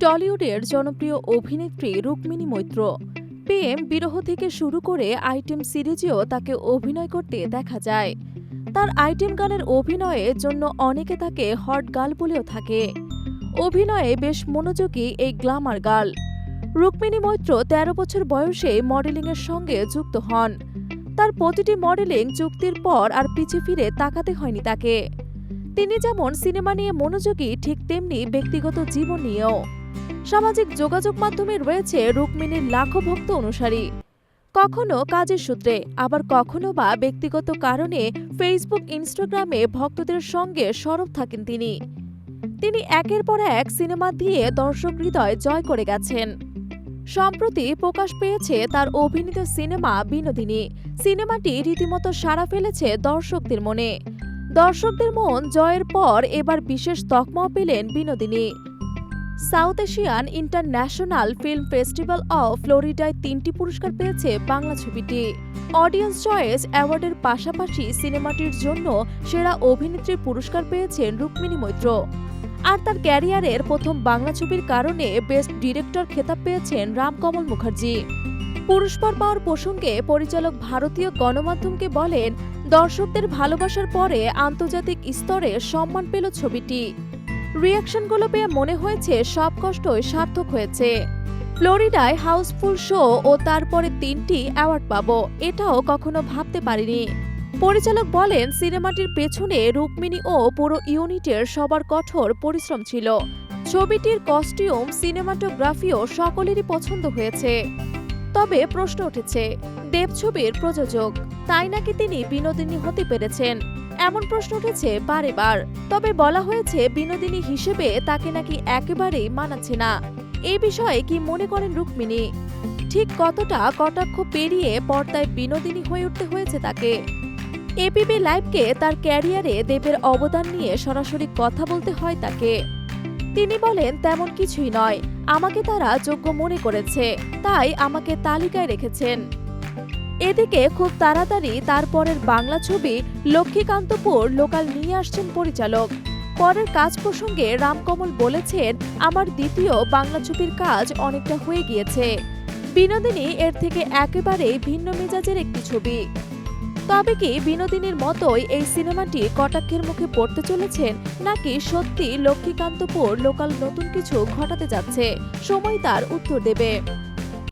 টলিউডের জনপ্রিয় অভিনেত্রী রুক্মিণী মৈত্র। প্রেম বিরহ থেকে শুরু করে আইটেম সিরিজেও তাকে অভিনয় করতে দেখা যায়। তার আইটেম গানের অভিনয়ের জন্য অনেকে তাকে হট গার্ল বলেও থাকে। অভিনয়ে বেশ মনোযোগী এই গ্লামার গার্ল। রুক্মিণী মৈত্র ১৩ বছর বয়সে মডেলিংয়ের সঙ্গে যুক্ত হন। তার প্রতিটি মডেলিং চুক্তির পর আর পিছে ফিরে তাকাতে হয়নি তাকে। তিনি যেমন সিনেমা নিয়ে মনোযোগী, ঠিক তেমনি ব্যক্তিগত জীবন নিয়েও সামাজিক যোগাযোগ মাধ্যমে রয়েছে রুক্মিণীর লাখো ভক্ত অনুসারী। কখনো কাজের সূত্রে, আবার কখনো বা ব্যক্তিগত কারণে ফেসবুক ইনস্টাগ্রামে ভক্তদের সঙ্গে সরব থাকেন তিনি। তিনি একের পর এক সিনেমা দিয়ে দর্শক হৃদয় জয় করে গেছেন। সম্প্রতি প্রকাশ পেয়েছে তার অভিনীত সিনেমা বিনোদিনী। সিনেমাটি রীতিমতো সাড়া ফেলেছে দর্শকদের মনে। দর্শকদের মন জয়ের পর এবার বিশেষ তকমাও পেলেন Binodini. South Asian international film festival of ফ্লোরিডায় তিনটি পুরস্কার পেয়েছে বাংলা ছবিটি। অডিয়েন্স চয়েস অ্যাওয়ার্ডের পাশাপাশি সিনেমাটির জন্য সেরা অভিনেত্রীর পুরস্কার পেয়েছেন রুক্মিণী মৈত্র। আর তার ক্যারিয়ারের প্রথম বাংলা ছবির কারণে বেস্ট ডিরেক্টর খেতাব পেয়েছেন রামকমল মুখার্জি। পুরস্কার পাওয়ার প্রসঙ্গে পরিচালক ভারতীয় গণমাধ্যমকে বলেন, দর্শকদের ভালোবাসার পরে আন্তর্জাতিক স্তরে সম্মান পেল ছবিটি। রিয়াকশনগুলো পেয়ে মনে হয়েছে সব কষ্টই সার্থক হয়েছে। ফ্লোরিডায় হাউসফুল শো ও তারপরে তিনটি অ্যাওয়ার্ড পাবো, এটাও কখনো ভাবতে পারিনি। পরিচালক বলেন, সিনেমাটির পেছনে রুক্মিণী ও পুরো ইউনিটের সবার কঠোর পরিশ্রম ছিল। ছবিটির কস্টিউম, সিনেমাটোগ্রাফিও সকলেরই পছন্দ হয়েছে। তবে প্রশ্ন উঠেছে দেব ছবির প্রযোজক, তাই নাকি তিনি বিনোদিনী হতে পেরেছেন? এমন প্রশ্ন উঠেছে বারে বার। তবে বলা হয়েছে বিনোদিনী হিসেবে তাকে নাকি একেবারেই মানাচ্ছে না। এই বিষয়ে কি মনে করেন রুক্মিণী? ঠিক কতটা কটাক্ষ পেরিয়ে পর্দায় বিনোদিনী হয়ে উঠতে হয়েছে তাকে? এপিবি লাইভকে তার ক্যারিয়ারে দেবের অবদান নিয়ে সরাসরি কথা বলতে হয় তাকে। তিনি বলেন, তেমন কিছুই নয়। আমাকে তারা যোগ্য মনে করেছে। তাই আমাকে তালিকায় রেখেছেন। এদিকে খুব তাড়াতাড়ি তারপরের বাংলা ছবি লক্ষ্মীকান্তপুর লোকাল নিয়ে আসছেন পরিচালক। পরের কাজ প্রসঙ্গে রামকমল বলেছেন, আমার দ্বিতীয় বাংলা ছবির কাজ অনেকটা হয়ে গিয়েছে। বিনোদিনী এর থেকে একেবারে ভিন্ন মেজাজের একটি ছবি। তবে কি বিনোদিনীর মতোই এই সিনেমাটি কটাক্ষের মুখে পড়তে চলেছেন, নাকি সত্যি লক্ষ্মীকান্তপুর লোকাল নতুন কিছু ঘটাতে যাচ্ছে? সময় তার উত্তর দেবে।